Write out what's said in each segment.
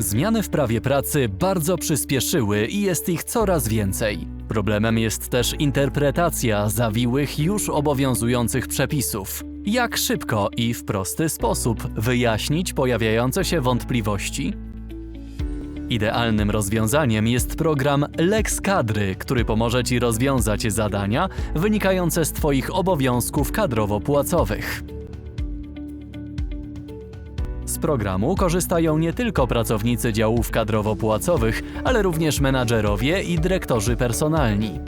Zmiany w prawie pracy bardzo przyspieszyły i jest ich coraz więcej. Problemem jest też interpretacja zawiłych już obowiązujących przepisów. Jak szybko i w prosty sposób wyjaśnić pojawiające się wątpliwości? Idealnym rozwiązaniem jest program Lex Kadry, który pomoże Ci rozwiązać zadania wynikające z Twoich obowiązków kadrowo-płacowych. Programu korzystają nie tylko pracownicy działów kadrowo-płacowych, ale również menadżerowie i dyrektorzy personalni.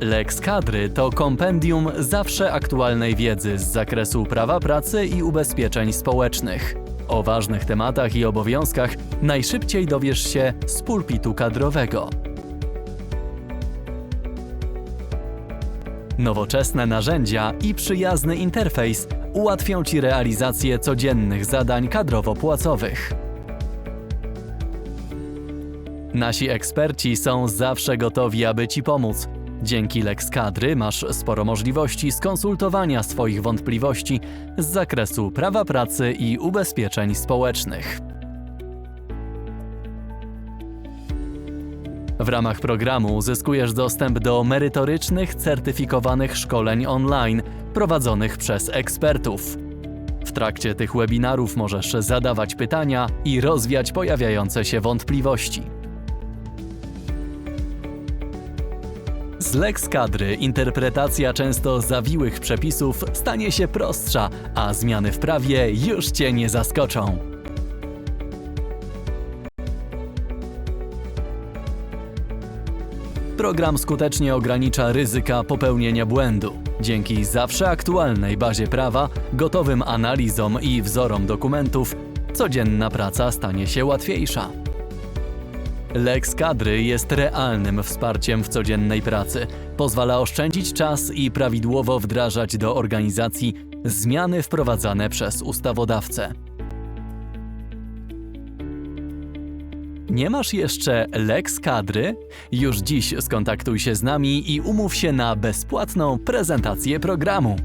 Lex Kadry to kompendium zawsze aktualnej wiedzy z zakresu prawa pracy i ubezpieczeń społecznych. O ważnych tematach i obowiązkach najszybciej dowiesz się z pulpitu kadrowego. Nowoczesne narzędzia i przyjazny interfejs ułatwią Ci realizację codziennych zadań kadrowo-płacowych. Nasi eksperci są zawsze gotowi, aby Ci pomóc. Dzięki Lex Kadry masz sporo możliwości skonsultowania swoich wątpliwości z zakresu prawa pracy i ubezpieczeń społecznych. W ramach programu uzyskujesz dostęp do merytorycznych, certyfikowanych szkoleń online prowadzonych przez ekspertów. W trakcie tych webinarów możesz zadawać pytania i rozwiać pojawiające się wątpliwości. Z Lex Kadry interpretacja często zawiłych przepisów stanie się prostsza, a zmiany w prawie już Cię nie zaskoczą. Program skutecznie ogranicza ryzyka popełnienia błędu. Dzięki zawsze aktualnej bazie prawa, gotowym analizom i wzorom dokumentów, codzienna praca stanie się łatwiejsza. Lex Kadry jest realnym wsparciem w codziennej pracy. Pozwala oszczędzić czas i prawidłowo wdrażać do organizacji zmiany wprowadzane przez ustawodawcę. Nie masz jeszcze Lex Kadry? Już dziś skontaktuj się z nami i umów się na bezpłatną prezentację programu.